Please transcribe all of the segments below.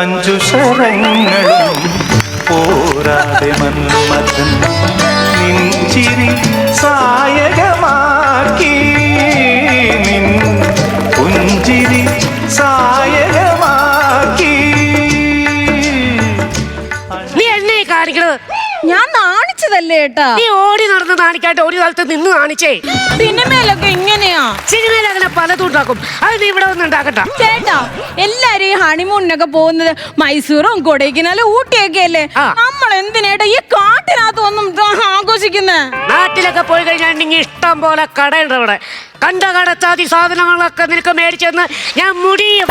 അഞ്ചു ശരങ്ങളും പോരാതെ മന്മഥൻ നിഞ്ചിരി സായകമാക്കി. നിൻ പുഞ്ചിരി സായകമാക്കി. നീ എന്നെ കാണിക്കണത്? ഞാൻ ഏട്ടാ? നീ ഓടി നടന്ന് കാണിക്കാട്ട് ഒരു കാലത്ത് നിന്ന് കാണിച്ചേ. സിനിമയിലൊക്കെ ഇങ്ങനെയാ? സിനിമയിൽ അങ്ങനെ പലതും ഉണ്ടാക്കും അത് നീ ഇവിടെ വന്ന് ഉണ്ടാക്കട്ട. ചേട്ടാ എല്ലാരും ഈ ഹണിമൂണിനൊക്കെ പോകുന്നത് മൈസൂറും കൊടൈക്കനാലും ഊട്ടിയൊക്കെ അല്ലേ നമ്മൾ എന്തിനേട്ടാ ഈ കാട്ടിനകത്ത് ഒന്നും ആഘോഷിക്കുന്നേ? നാട്ടിലൊക്കെ പോയി കഴിഞ്ഞാൽ ഇഷ്ടം പോലെ കടയുണ്ട് അവിടെ. കണ്ട കടത്താതി സാധനങ്ങളൊക്കെ നിനക്ക് മേടിച്ചെന്ന് ഞാൻ മുടിയും.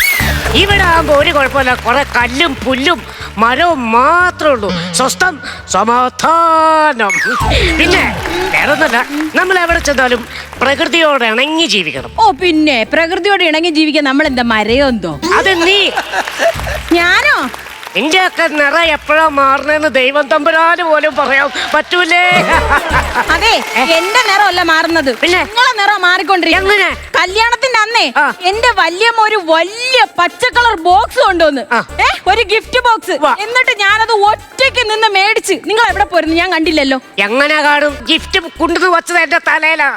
ഇവിടെ ആകുമ്പോ ഒരു കുഴപ്പമില്ല. കുറെ കല്ലും പുല്ലും മരവും മാത്രമേ ഉള്ളൂ. സ്വസ്ഥം സമാധാനം. പിന്നെ വേറൊന്നല്ല നമ്മൾ എവിടെ ചെന്നാലും പ്രകൃതിയോട് ഇണങ്ങി ജീവിക്കണം. ഓ പിന്നെ പ്രകൃതിയോട് ഇണങ്ങി ജീവിക്കാൻ നമ്മൾ എന്താ മരയോ എന്തോ? അത് നീ. ഞാനോ? നിന്റെയൊക്കെ നിറ എപ്പോഴാ മാറണെന്ന് ദൈവം തമ്പുരാന് പോലും പറയാം പറ്റൂലേ. അതെ എന്റെ നിറമല്ല മാറുന്നത്. പിന്നെ? നിങ്ങളെ നിറം മാറിക്കൊണ്ടിരിക്കും എങ്ങനെ? കല്യാണത്തിന്റെ അന്നേ. എന്റെ വല്യമ്മ ഒരു വലിയ പച്ച കളർ ബോക്സ് കൊണ്ടുവന്ന്. ഏ ഒരു ഗിഫ്റ്റ് ബോക്സ്. എന്നിട്ട് ഞാനത് ഒറ്റയ്ക്ക് നിന്ന് മേടിച്ച്. നിങ്ങൾ എവിടെ പോയിരുന്നു? ഞാൻ കണ്ടില്ലല്ലോ. എങ്ങനെ കാണും? ഗിഫ്റ്റ് കൊണ്ടു വച്ചത് എന്റെ തലയിലാ.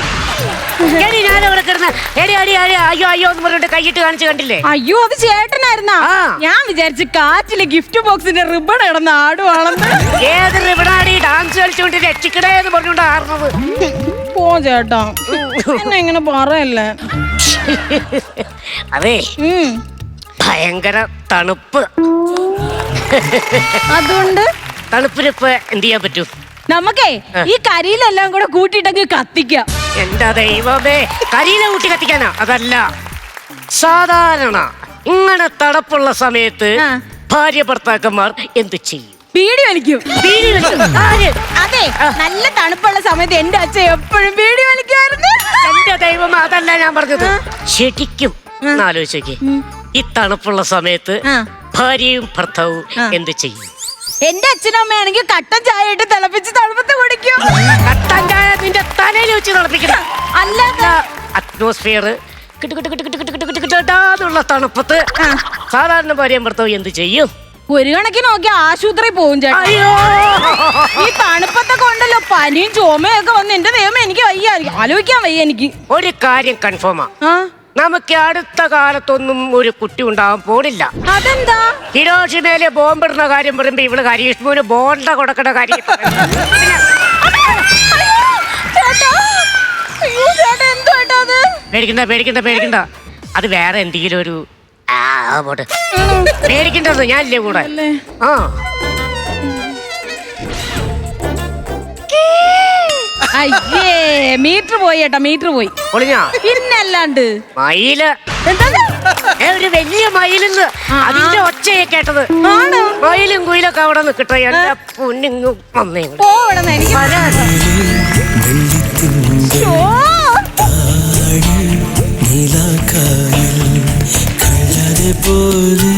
എടി ഞാൻ അവിടെ കിടന്ന് എടി അടി അടി അയ്യോ അയ്യോ എന്ന് പറഞ്ഞിട്ട് കൈയിട്ട് കാണിച്ച് കണ്ടില്ലേ? അയ്യോ അത് ചേട്ടനായിരുന്നാ. ഞാൻ വിചാരിച്ച് കാറ്റിൽ ഗിഫ്റ്റ് ബോക്സിന്റെ റിബൺ ഇടന്ന് ആടുവാണെന്ന് ഏത് റിബണാടി? ഡാൻസ് കളിച്ചുകൊണ്ട് രക്ഷിക്കടേ എന്ന് പറഞ്ഞുകൊണ്ട് ആർന്നത്. പോ ചേട്ടാ. എന്നെ ഇങ്ങനെ പറയല്ലേ? അതെ. ഭയങ്കര തണുപ്പ്. അതുകൊണ്ട്? തണുപ്പിനിപ്പോ എന്ത് ചെയ്യാൻ പറ്റും? നമുക്കേ ഈ കരിയിലെല്ലാം കൂടെ കൂട്ടിയിട്ടെങ്കിൽ കത്തിക്കാം. എന്താ ദൈവമേ? കരിയില കൂട്ടി കത്തിക്കാനാ? അതല്ല. സാധാരണ ഇങ്ങനെ തണുപ്പുള്ള സമയത്ത് ഭാര്യ ഭർത്താക്കന്മാർ എന്ത് ചെയ്യും? ബീഡി വലിക്കും ബീഡി വലിക്കും. ആര്? അതെ നല്ല തണുപ്പുള്ള സമയത്ത് എന്റെ അച്ഛൻ എപ്പോഴും ബീഡി വലിക്കുമായിരുന്നു എന്റെ ദൈവം അതല്ല ഞാൻ പറഞ്ഞത് ശരിക്കും ഒന്ന് ആലോചിച്ച് ഈ തണുപ്പുള്ള സമയത്ത് ആ. ഭാര്യയും ഭർത്താവും. എന്ത് ചെയ്യും എന്റെ അച്ഛനും അമ്മയാണെങ്കിൽ കട്ടൻ ചായ ഇട്ട് തിളപ്പിച്ച് തണുപ്പത്ത് കുടിക്കും കട്ടൻ ചായ നിന്റെ തലയിൽ വെച്ച് തിളപ്പിക്കണം അല്ലാതെ അറ്റ്മോസ്ഫിയർ കിട്ടുള്ള തണുപ്പത്ത്. സാധാരണ ഭാര്യയും ഭർത്താവും എന്ത് ചെയ്യും ഒരു കണക്കിന് നോക്കി ആശുപത്രി പോകും ചേട്ടാ. അയ്യോ. ഈ തണുപ്പത്തൊക്കെ ഉണ്ടല്ലോ പനിയും ചുമയും ഒക്കെ വന്ന് എന്റെ ദൈവം എനിക്ക് വയ്യ. ആലോചിക്കാൻ വയ്യ എനിക്ക്. ഒരു കാര്യം കൺഫേമാ. ആ? നമുക്ക് അടുത്ത കാലത്തൊന്നും ഒരു കുട്ടി ഉണ്ടാവാൻ പോണില്ല. അതെന്താ? ഹിരോഷിമയിലെ ബോംബിടുന്ന കാര്യം പറയുമ്പോ ഇവൾ ഹരീഷ്മോന് ബോണ്ട കൊടുക്കണ കാര്യം. ചേട്ടാ. അയ്യോ ചേട്ടാ എന്തോ ചേട്ടാ അത്? പേടിക്കണ്ട പേടിക്കണ്ട പേടിക്കണ്ട. അത് വേറെ എന്തെങ്കിലും ഒരു ആ ആ, പോട്ടെ. പേടിക്കണ്ടത് ഞാനില്ലേ കൂടെ? അല്ലേ? ആ. അയ്യേ മീറ്റർ പോയി ഏട്ടാ മീറ്റർ പോയി. പൊളിഞ്ഞാ? പിന്നല്ലാണ്ട് മയിൽ. എന്താണ് ഏ, ഒരു വലിയ മയിലിന്ന്. അതിന്റെ ഒച്ചയെ കേട്ടത്. ആണോ? മയിലും കുയിലൊക്കെ അവിടെ നിൽക്കട്ടെ എന്റെ പൊന്നിങ്ങും വന്നേ. പോവണം എനിക്ക് ശോ. നിലാക്കായൽ കള്ളരെ പോലെ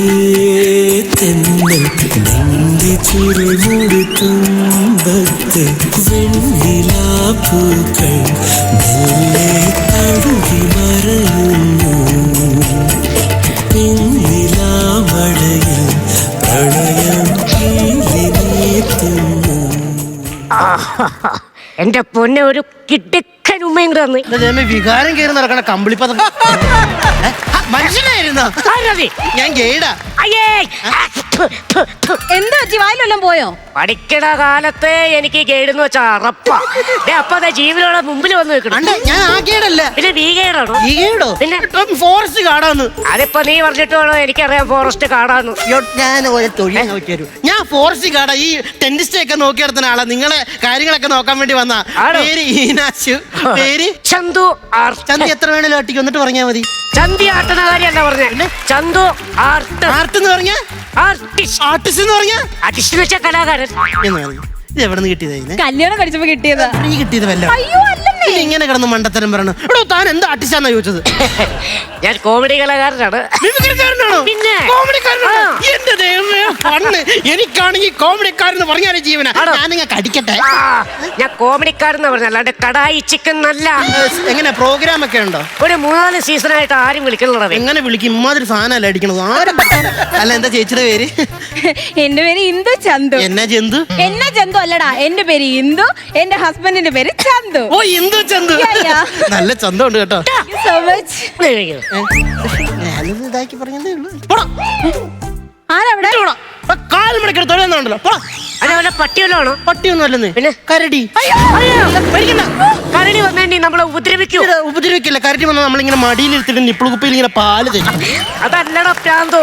തെന്നൽ നിന്റെ തുമ്പത്ത് വെണ്ണിലാപ്പൂക്കൾ മെല്ലെ മറയുന്നു എന്റെ പൊന്നെ ഒരു കിടുക്കൻ ഉമ്മയും കൂടെ ദൈവമേ, വികാരം കയറി നടക്കണ കമ്പിളിപ്പത. മനുഷ്യനായിരുന്നോ? ആരതി? ഞാൻ ഗൈഡാ. അയ്യേ. എന്താ വായിലെല്ലാം പോയോ? പഠിക്കണ കാലത്തെ എനിക്ക് ഗൈഡെന്ന് വെച്ചാ അറപ്പ ദേ, അപ്പൊ അതെ ജീവനോടെ മുമ്പിൽ വന്ന് നിൽക്കണം. അണ്ട ഞാൻ ആ ഗൈഡല്ല. പിന്നെ നീ ഗൈഡാണോ? ഈ ഗൈഡോ? പിന്നെ? ഫോറസ്റ്റ് കാടാന്ന്. അതിപ്പോ നീ പറഞ്ഞിട്ട് വേണോ? എനിക്കറിയാം ഫോറസ്റ്റ് കാടാന്ന്. അയ്യോ, ഞാൻ ഒരു തൊഴിൽ നോക്കി ഞാൻ ഫോറസ്റ്റ് കാടാ. ഈ ടെന്റ് സ്റ്റേ ഒക്കെ നോക്കി നടത്തുന്ന ആളാ. നിങ്ങളെ കാര്യങ്ങളൊക്കെ നോക്കാൻ വേണ്ടി വന്ന. ആണോ? പേര് ഈനാശു. പേര്? ചന്തു ആർട്ട് ചന്തി എത്ര വേണേലും ആട്ടിക്ക് വന്നിട്ട് പറഞ്ഞാ മതി. ചന്തി ആട്ടനാകാരി എന്താ പറഞ്ഞേ? ചന്തു ആർട്ട്. ആർട്ട് എന്ന് പറഞ്ഞ? ആർട്ടിസ്റ്റ്. ആർട്ടിസ്റ്റ് എന്ന് പറഞ്ഞ? ആർട്ടിസ്റ്റ് വെച്ച കലാകാരൻ. ഇത് എവിടെ നിന്ന് കിട്ടിയതായിരുന്നു കല്യാണം കഴിച്ചപ്പോ കിട്ടിയതാ. നീ കിട്ടിയത് വല്ല അയ്യോ പിന്നെ ഇങ്ങനെ കിടന്ന് മണ്ടത്തരം പറയണം. എടോ താൻ എന്താ ആർട്ടിസ്റ്റാന്നാ ചോദിച്ചത്? ഞാൻ കോമഡി കലാകാരനാണ്. മിമിക്രിക്കാരനാണോ? പിന്നെ. കോമഡിക്കാരനാണോ? ആ. എന്റെ ദൈവമേ പണ്ണ് എനിക്കാണെങ്കിൽ കോമഡിക്കാരൻ പറഞ്ഞാലേ ജീവന. ആണോ? ഞാൻ നിങ്ങൾക്ക് കടിക്കട്ടെ? ആ, ഞാൻ കോമഡിക്കാരെന്ന് പറഞ്ഞ അല്ലാണ്ട് കടായി ചിക്കൻ നല്ല എങ്ങനെ പ്രോഗ്രാം ഒക്കെ ഉണ്ടോ? ഒരു മൂന്നാൽ സീസണായിട്ട് ആരും വിളിക്കുന്നുള്ളവേ എങ്ങനെ വിളിക്കും? ഇമാതിരി സാധനമല്ല അടിക്കണത്? ആരും അല്ല എന്താ ചേച്ചിയുടെ പേര്? എന്റെ പേര് ഇന്ദു ചന്തു. എന്നാ ജന്തു എന്നാ ചന്തു അല്ലടാ എന്റെ പേര് ഇന്ദു എന്റെ ഹസ്ബൻഡിന്റെ പേര് ചന്തു. ഓ ഇന്ദു ചന്തു നല്ല. നല്ല ചന്തമുണ്ട് കേട്ടോ. സോ മച്ച് ഞാനിത് ഇതാക്കി പറഞ്ഞതേ ഉള്ളൂ. കാൽ മണിക്കൂർ തൊഴുന്നുണ്ടല്ലോ പോടാ. അതേപോലെ പട്ടിയല്ലോ പട്ടിയൊന്നും അല്ലെന്ന്. പിന്നെ? കരടി. പേടിക്കണ്ട. കരടി വന്നേണ്ടി നമ്മളെ ഉപദ്രവിക്കൂ. ഉപദ്രവിക്കില്ല. കരടി വന്നാൽ നമ്മളിങ്ങനെ മടിയിലിരുത്തിട്ട് നിപ്പിൾ കുപ്പിയിൽ ഇങ്ങനെ പാൽ തരും. അതല്ലടാ പ്രാന്തോ?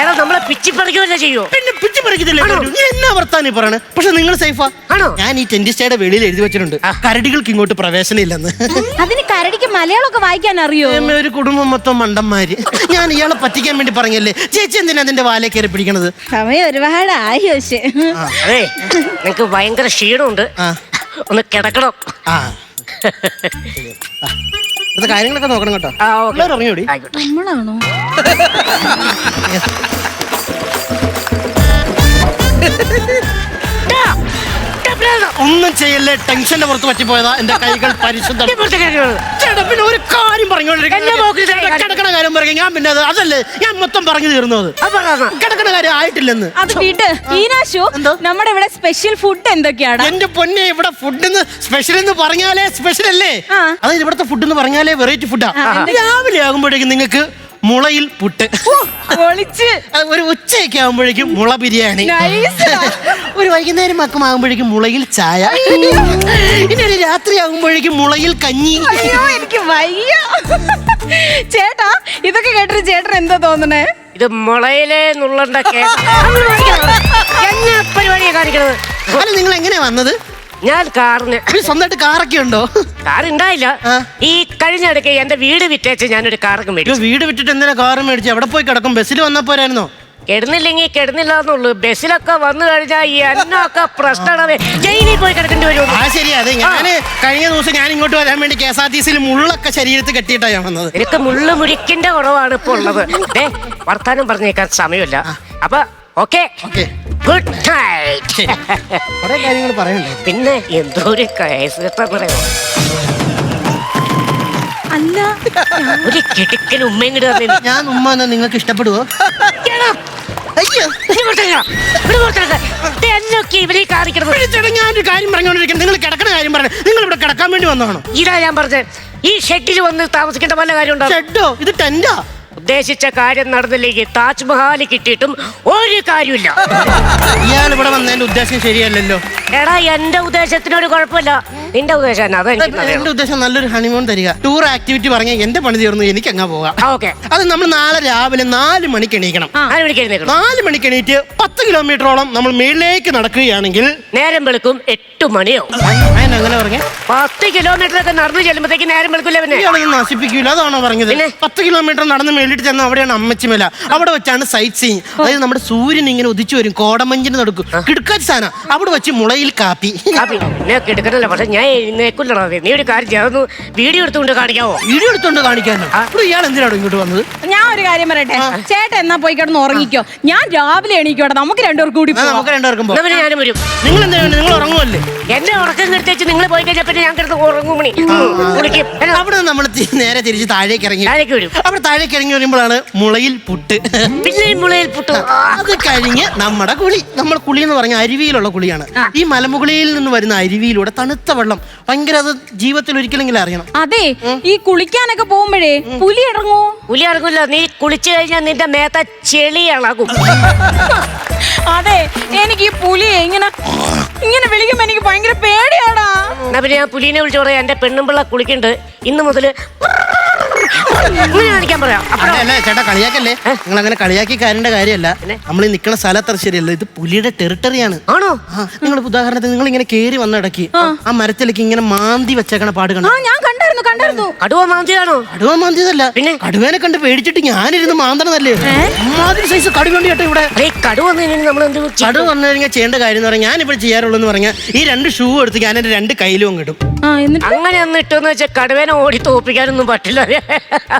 എടാ നമ്മളെ പിച്ചി പറിക്കുമല്ലേ ചെയ്യോ? പിന്നെ പിച്ചി പറിക്കത്തില്ലേ? എന്നാ വർത്താനം പറയണേ? പക്ഷെ നിങ്ങൾ സേഫാ. ആണോ? ഞാൻ ഈ ടെന്റിസ്റ്റയുടെ വെളിയിൽ എഴുതി വെച്ചിട്ടുണ്ട്. കരടികൾക്ക് ഇങ്ങോട്ട് പ്രവേശനം ഇല്ലെന്ന്. അതിന് കരടിക്ക് മലയാളമൊക്കെ വായിക്കാൻ അറിയോ? ഒരു കുടുംബം മൊത്തം മണ്ടന്മാര്. ഞാൻ ഇയാളെ പറ്റിക്കാൻ വേണ്ടി പറഞ്ഞല്ലേ? ചേച്ചി എന്തിനാ അതിന്റെ വാലേ കയറി പിടിക്കണത്? സമയം ഒരുപാടായി പക്ഷേ. അതെ നിങ്ങക്ക് ഭയങ്കര ക്ഷീണമുണ്ട്. ആ. ഒന്ന് കിടക്കണം. ആ. ഇത് കാര്യങ്ങളൊക്കെ നോക്കണം കേട്ടോ. ആ, ഓക്കേ. പിള്ളേർ ഇറങ്ങിയോടി ആയിക്കോട്ടെ. നമ്മളാണോ. ഒന്നും ചെയ്യല്ലേ ടെൻഷന്റെ പുറത്ത് പറ്റിപ്പോയതാ എന്റെ കൈകൾ പരിശുദ്ധം പിന്നെ ഒരു കാര്യം പറഞ്ഞു. കിടക്കണ കാര്യം പറയും ഞാൻ പിന്നെ അത് അതല്ലേ ഞാൻ മൊത്തം പറഞ്ഞു തീർന്നത്. കിടക്കണ കാര്യം ആയിട്ടില്ലെന്ന് അത് ഈനാശു? നമ്മുടെ ഇവിടെ സ്പെഷ്യൽ ഫുഡ് എന്തൊക്കെയാണ് എന്റെ പൊന്നെ ഇവിടെ ഫുഡ് സ്പെഷ്യൽ എന്ന് പറഞ്ഞാലേ സ്പെഷ്യൽ അല്ലേ. അതായത് ഇവിടുത്തെ ഫുഡ് എന്ന് പറഞ്ഞാലേ വെറൈറ്റി ഫുഡാ? രാവിലെ ആകുമ്പോഴേക്കും നിങ്ങൾക്ക് മുളയിൽ പുട്ട്. പൊളിച്ച് ഒരു ഉച്ചയൊക്കെ ആകുമ്പോഴേക്കും മുള ബിരിയാണി. നൈസ് ഒരു വൈകുന്നേരം മക്കം ആകുമ്പോഴേക്കും മുളയിൽ ചായ. ഇനി ഒരു രാത്രി ആകുമ്പോഴേക്കും മുളയിൽ കഞ്ഞി. അയ്യോ എനിക്ക് വയ്യ. ചേട്ടാ ഇതൊക്കെ കേട്ടിട്ട് ചേട്ടൻ എന്താ തോന്നണേ? ഇത് മുളയിലെ നുള്ളണ്ട പരിപാടിയാണ് കാണിക്കുന്നത് അല്ല നിങ്ങൾ എങ്ങനെയാ വന്നത്? ഞാൻ കാറിന് സ്വന്തമായിട്ട് കാറൊക്കെ ഉണ്ടോ? കാർ ഉണ്ടായില്ല ഈ ഈ കഴിഞ്ഞിടയ്ക്ക് എന്റെ വീട് വിറ്റേച്ച് ഞാനൊരു കാറൊക്കെ മേടിച്ചു. വീട് വിട്ടിട്ട് എന്തിനാ കാറ് മേടിച്ചു? എവിടെ പോയി കിടക്കും? ബസ്സിൽ വന്നാ പോരായിരുന്നോ? കിടന്നില്ലെങ്കിൽ കിടന്നില്ല എന്നുള്ളൂ ബസ്സിലൊക്കെ വന്നു കഴിഞ്ഞാൽ ഈ എന്നൊക്കെ പ്രശ്നമാണ് ജയിലിൽ പോയി കിടക്കേണ്ടി വരും ആ ശരി അതെ. ഞാൻ കഴിഞ്ഞ ദിവസം ഞാൻ ഇങ്ങോട്ട് വരാൻ വേണ്ടി കെ എസ് ആർ ടി സിയിൽ മുള്ളൊക്കെ ശരീരത്തിൽ കെട്ടിയിട്ടാണ് ഞാൻ വന്നത്. എനിക്ക് മുള്ളു മുരിക്കിന്റെ കുറവാണ് ഇപ്പൊ ഉള്ളത്. വർത്താനം പറഞ്ഞേക്കാൻ സമയമില്ല. അപ്പൊ ഓക്കെ. ഓക്കെ. Good night. കുറെ കാര്യങ്ങൾ പറയണ്ടേ? പിന്നെ എന്തോ ഒരു കേസ് കേട്ടാ പറയാമോ അല്ല. ഒരു കിടുക്കൻ ഉമ്മയും കൂടെ പറഞ്ഞു ഞാൻ ഉമ്മ എന്നാ നിങ്ങൾക്ക് ഇഷ്ടപ്പെടുവോ? അയ്യോ. എന്നൊക്കെ ഇവരെ കാണിക്കണത്. ചേട്ടാ ഞാൻ ഒരു കാര്യം പറഞ്ഞുകൊണ്ടിരിക്കുന്നത് നിങ്ങൾ കിടക്കുന്ന കാര്യം പറഞ്ഞു നിങ്ങൾ ഇവിടെ കിടക്കാൻ വേണ്ടി വന്നതാണോ? ഇതാ ഞാൻ പറഞ്ഞത്. ഈ ഷെഡിൽ വന്ന് താമസിക്കേണ്ട പല കാര്യം ഉണ്ടാവും ഷെഡോ ഇത് ടെന്റാ ഉദ്ദേശിച്ച കാര്യം നടന്നില്ലെങ്കിൽ താജ്മഹാൽ കിട്ടിയിട്ടും ഒരു കാര്യമില്ല. ഇയാൾ ഇവിടെ വന്നതിന്റെ ഉദ്ദേശം ശരിയല്ലല്ലോ. എടാ എന്റെ ഉദ്ദേശത്തിനൊരു കുഴപ്പമില്ല. നിന്റെ ഉദ്ദേശം എന്നാ? എന്റെ ഉദ്ദേശം നല്ലൊരു ഹണിമൂൺ തരിക. ടൂർ ആക്ടിവിറ്റി പറഞ്ഞ എന്റെ പണി തീർന്നു എനിക്ക് അങ്ങ് പോകാം. ഓക്കെ. അത് നമ്മൾ നാളെ രാവിലെ നാല് മണിക്ക് എണീക്കണം. നാല് മണിക്ക് എണീറ്റ് പത്ത് കിലോമീറ്ററോളം നമ്മൾ മേളിലേക്ക് നടക്കുകയാണെങ്കിൽ നേരം വെളുക്കും എട്ട് മണിയോ ഞാൻ അങ്ങനെ പറഞ്ഞേ. പത്ത് കിലോമീറ്റർ ഒക്കെ നടന്നു ചെല്ലുമ്പോഴത്തേക്ക് നേരം വെളുക്കില്ല പിന്നെ? ഇയാളൊന്നും നശിപ്പിക്കൂല അതാണോ പറഞ്ഞത്? പിന്നെ? പത്ത് കിലോമീറ്റർ നടന്ന് മേളിട്ട് ചെന്ന അവിടെയാണ് അമ്മച്ചിമല. അവിടെ വെച്ചാണ് സൈറ്റ് സീയിങ് അതായത് നമ്മുടെ സൂര്യൻ ഇങ്ങനെ ഉദിച്ചു വരും കോടമഞ്ഞിന് നടക്കും. കിടക്കാൻ സാധനം. അവിടെ വെച്ച് മുളയിൽ കാപ്പി. കാപ്പി. പിന്നെ എടുക്കണല്ലോ പക്ഷെ ഞാൻ എഴുന്നേക്കില്ലടാ നീ ഒരു കാര്യം ചെയ്യാതൊന്ന് വീഡിയോ എടുത്തുകൊണ്ട് കാണിക്കാവോ? വീഡിയോ എടുത്തുകൊണ്ട് കാണിക്കാനോ? ഇയാൾ എന്തിനാണ് ഇങ്ങോട്ട് വന്നത്? ഞാൻ ഒരു കാര്യം പറയട്ടെ? ചേട്ടൻ എന്നാ പോയി കിടന്ന് ഉറങ്ങിക്കോ? ഞാൻ രാവിലെ എണീക്കോട്ടെ നമുക്ക് രണ്ടുപേർക്കും കൂടി പോവാം. നമുക്ക് രണ്ടുപേർക്കും എന്നാ പോകാം പിന്നെ ഞാനും വരും. നിങ്ങൾ എന്താ വേണ്ടത്? നിങ്ങൾ ഉറങ്ങുമല്ലേ എന്നെ ഉറക്കം കെടുത്തേച്ച് നിങ്ങൾ പോയി കഴിഞ്ഞാൽ പിന്നെ ഞാൻ കിടന്ന് ഉറങ്ങും മണി കുളിക്കും. അവിടെ നമ്മൾ നേരെ തിരിച്ച് താഴേക്ക് ഇറങ്ങി താഴേക്ക് വരും. അവിടെ താഴേക്ക് ഇറങ്ങി വരുമ്പോഴാണ് മുളയിൽ പുട്ട്. പിന്നെയും മുളയിൽ പുട്ട്. അത് കഴിഞ്ഞ് നമ്മുടെ കുളി. നമ്മൾ കുളി എന്ന് പറഞ്ഞ അരുവിയിലുള്ള കുളിയാണ്. ഈ മലമുകളിൽ നിന്ന് വരുന്ന അരുവിയിലൂടെ തണുത്ത വെള്ളം. ഭയങ്കര അത് ജീവിതത്തിൽ ഒരിക്കലെങ്കിലും അറിയണം. അതെ ഈ കുളിക്കാനൊക്കെ പോകുമ്പോഴേ പുലി ഇറങ്ങോ പുലി ഇറങ്ങില്ല നീ കുളിച്ചു കഴിഞ്ഞാൽ നിന്റെ മേത്ത ചെളി ഇളകും. അതെ എനിക്ക് ഈ പുലിയെ ഇങ്ങനെ ഇങ്ങനെ വിളിക്കുമ്പോ എനിക്ക് ഭയങ്കര പേടിയാടാ. എന്നാ പിന്നെ ഞാൻ പുലിനെ വിളിച്ചു പറയാം. എന്റെ പെണ്ണുമ്പിള്ള കുളിക്കുന്നുണ്ട്. ഇന്ന് മുതൽ ഇങ്ങനെ കാണിക്കാൻ പറയാം. അപ്പഴോ അല്ല ചേട്ടാ കളിയാക്കല്ലേ? നിങ്ങൾ അങ്ങനെ കളിയാക്കി കാര്യന്റെ കാര്യമല്ല. നമ്മൾ ഈ നിൽക്കുന്ന സ്ഥലത്തറ ശരിയല്ല. ഇത് പുലിയുടെ ടെറിട്ടറിയാണ് ആണോ. നിങ്ങൾ ഉദാഹരണത്തിന് നിങ്ങൾ ഇങ്ങനെ കേറി വന്നിടയ്ക്ക് ആ. മരത്തിലേക്ക് ഇങ്ങനെ മാന്തി വെച്ചേക്കണ പാട് ആ കണ്ടു ഞാൻ കണ്ടായിരുന്നു കണ്ടായിരുന്നു. കടുവ മാന്തിയാണോ കടുവ മാന്തിയതല്ല. പിന്നെ? കടുവേനെ കണ്ട് പേടിച്ചിട്ട് ഞാനിരുന്ന് മാന്തണതല്ലേ? സൈസ് കടുവണ്ടി കേട്ടോ ഇവിടെ. അതെ കടുവ വന്നു നമ്മൾ എന്ത് ചെയ്യും? കടുവ വന്നു കഴിഞ്ഞാൽ ചെയ്യേണ്ട കാര്യം എന്ന് പറഞ്ഞാൽ ഞാനിപ്പോൾ ചെയ്യാറുള്ളൂ എന്ന് പറഞ്ഞാൽ ഈ രണ്ട് ഷൂ എടുത്ത് ഞാൻ എന്റെ രണ്ട് കയ്യിലും കിട്ടും ആ അങ്ങനെ ഒന്ന് ഇട്ടെന്ന് വെച്ചാൽ കടുവനെ ഓടി തോപ്പിക്കാനൊന്നും പറ്റില്ല.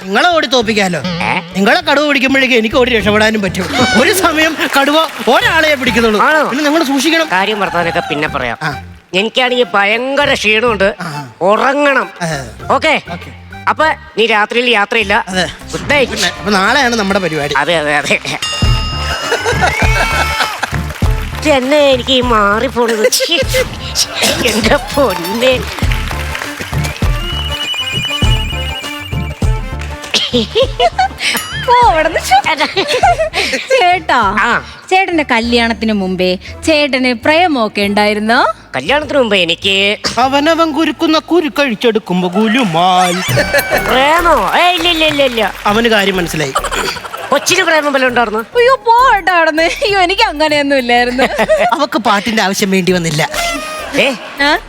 നിങ്ങളെ ഓടി തോപ്പിക്കാലോ? നിങ്ങളെ കടുവ പിടിക്കുമ്പോഴേക്കും എനിക്ക് ഓടി രക്ഷപ്പെടാനും പറ്റും. ഒരു സമയം കടുവ ഒരാളെ പിടിക്കുന്നുള്ളൂ. പിന്നെ നിങ്ങൾ സൂക്ഷിക്കണം. കാര്യം വർത്താനൊക്കെ പിന്നെ പറയാം. എനിക്കാണെങ്കിൽ ഭയങ്കര ക്ഷീണമുണ്ട്. ഉറങ്ങണം. ഓക്കെ? ഓക്കെ. അപ്പൊ നീ രാത്രിയിൽ യാത്രയില്ല. അതെ. ഗുഡ് നൈറ്റ് പിന്നെ അപ്പൊ നാളെയാണ് നമ്മുടെ പരിപാടി. അതെ അതെ അതെ. എന്നെ എനിക്ക് മാറിപ്പോണത്. എന്റെ പൊന്നെ. ചേട്ടാ. ചേട്ടന്റെ കല്യാണത്തിന് മുമ്പേ ചേട്ടന് പ്രേമമൊക്കെ ഉണ്ടായിരുന്നോ? കല്യാണത്തിന് മുമ്പ് എനിക്ക് അവനവൻ കുരുക്കുന്ന കുരുക്കഴിച്ചെടുക്കുമ്പോ ഗുലുമാൽ പ്രേമോ? ഏ ഇല്ല ഇല്ല ഇല്ല ഇല്ല. അവന് കാര്യം മനസ്സിലായി. കൊച്ചിന് പ്രേമം വല്ല ഉണ്ടായിരുന്നു? അയ്യോ പോട്ടെ അവിടെ അയ്യോ എനിക്ക് അങ്ങനെയൊന്നും ഇല്ലായിരുന്നു. അവക്ക് പാട്ടിന്റെ ആവശ്യം വേണ്ടി വന്നില്ല. ഏ?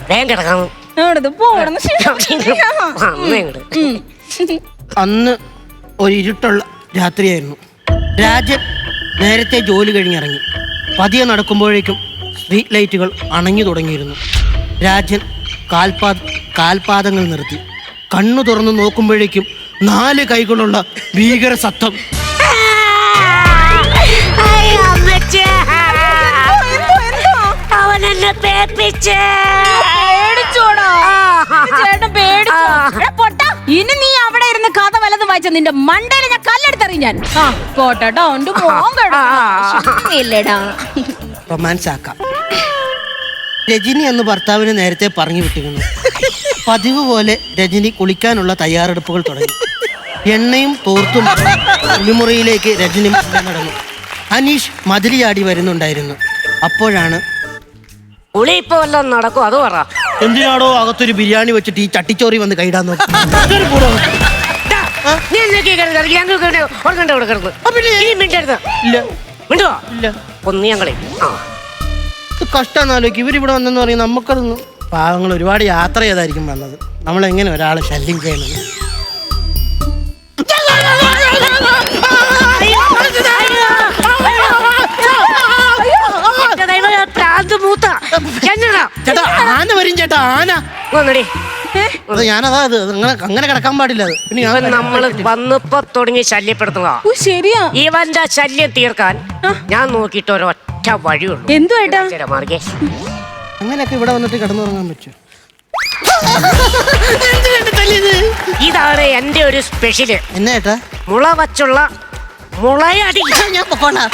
വേഗം കിടക്കാം. അവിടുന്ന് പോ അവിടുന്ന് ശ്ശോ. അമ്മ ഇങ്ങട്. അന്ന് ഒരു ഇരുട്ടുള്ള രാത്രിയായിരുന്നു. രാജൻ നേരത്തെ ജോലി കഴിഞ്ഞിറങ്ങി. പതിയെ നടക്കുമ്പോഴേക്കും സ്ട്രീറ്റ് ലൈറ്റുകൾ അണഞ്ഞു തുടങ്ങിയിരുന്നു. രാജൻ കാൽപാദ കാൽപാദങ്ങൾ നിർത്തി. കണ്ണു തുറന്നു നോക്കുമ്പോഴേക്കും നാല് കൈകളുള്ള ഭീകര സത്വം? അവൻ എന്നെ പേപ്പിച്ചേ പേടിച്ചോടാ? ഇത് ചേട്ടൻ പേടിച്ചോ? എടാ, പൊട്ടാ. ഇനി നീ അവിടെ ഇരുന്ന് കഥ വല്ലതും വായിച്ച നിന്റെ മണ്ടയിൽ ഞാൻ കല്ലെടുത്തറിയും ഞാൻ. ആ റൊമാൻസ് ആക്കാം രജനി എന്ന് ഭർത്താവിനെ നേരത്തെ പറഞ്ഞു വിട്ടിരുന്നു. പതിവ് പോലെ രജനി കുളിക്കാനുള്ള തയ്യാറെടുപ്പുകൾ തുടങ്ങി. എണ്ണയും തോർത്തും കുളിമുറിയിലേക്ക് രജനി നടന്നു. അനീഷ് മതിലി ചാടി വരുന്നുണ്ടായിരുന്നു. അപ്പോഴാണ് ഉളി ഇപ്പൊ വല്ലതും നടക്കും? അത് പറ. എന്തിനാടോ അകത്തൊരു ബിരിയാണി വെച്ചിട്ട് ഈ ചട്ടിച്ചോറി വന്ന് കൈടാൻ നോക്കി. നീ എന്നൊക്കെ ഞങ്ങൾക്ക് ഇവിടെ ഉറങ്ങണ്ട കൊടുക്കരുത് ഇനി മിണ്ടരുത് ഇല്ല. മിണ്ടോ? ഇല്ല. ഒന്ന് ഞങ്ങളെ. ആ. ഇത് കഷ്ടാന്നാലോക്ക് ഇവരിവിടെ വന്നെന്ന് പറയും നമുക്കതൊന്നും പാവങ്ങൾ ഒരുപാട് യാത്ര ചെയ്തായിരിക്കും വന്നത്. നമ്മളെങ്ങനെ ഒരാളെ ശല്യം ചെയ്യുന്നത് ചേട്ടാ ആന വരും ചേട്ടാ ആന. വന്നടി. അത് ഞാനതാ അത് അങ്ങനെ അങ്ങനെ കിടക്കാൻ പാടില്ല അത്. പിന്നെ ഞാൻ ഇവൻ നമ്മൾ വന്നപ്പോ തുടങ്ങി ശല്യപ്പെടുത്തുക ഓ ശരിയാ. ഇവന്റെ ശല്യം തീർക്കാൻ ഞാൻ നോക്കിയിട്ട് ഒരൊറ്റ വഴിയുള്ളൂ. എന്തു ഏട്ടാ? ശരി, മാർഗേ. അങ്ങനെയൊക്കെ ഇവിടെ വന്നിട്ട് കിടന്നുറങ്ങാൻ പറ്റും ഇതാണ് എന്റെ ഒരു സ്പെഷ്യൽ. എന്നാ ഏട്ടാ? മുള വച്ചുള്ള മുളയടി. ഞാൻ പൊക്കോളാം.